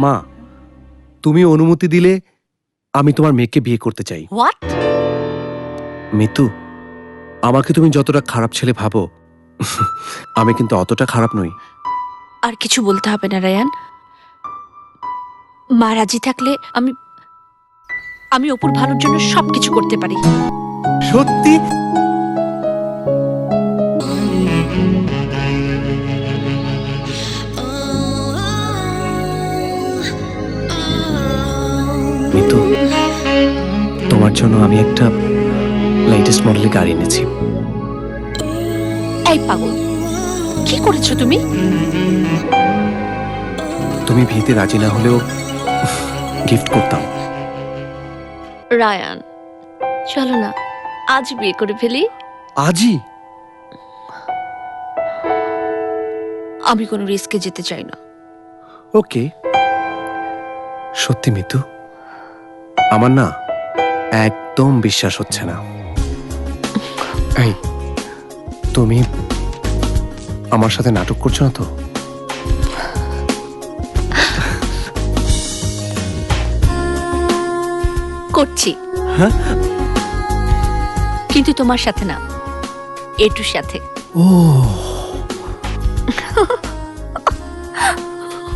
মা তুমি অনুমতি দিলে আমি তোমার মেয়েকে বিয়ে করতে চাই। হোয়াট মিতু আমাকে তুমি যতটা খারাপ ছেলে ভাবো আমি কিন্তু অতটা খারাপ নই। আর কিছু বলতে হবে না রায়ান। মা রাজি থাকলে আমি আমি অপুর ভালোর জন্য সবকিছু করতে পারি। সত্যি? তোমার জন্য আমি একটা লেটেস্ট মডেলের গাড়ি এনেছি। এই পাগল কি করেছ তুমি? তুমি বিয়েতে রাজি না হলেও গিফট করতাম। রায়ান চলো না আজ বিয়ে করে ফেলি। আজই? আমি কোনো রিস্কে যেতে চাই না। ওকে। সত্যি মিতু আমার না একদম বিশ্বাস হচ্ছে না। এই তুমি আমার সাথে নাটক করছ না তো? করছি। হ্যাঁ? কিন্তু তোমার সাথে না এটুর সাথে। ও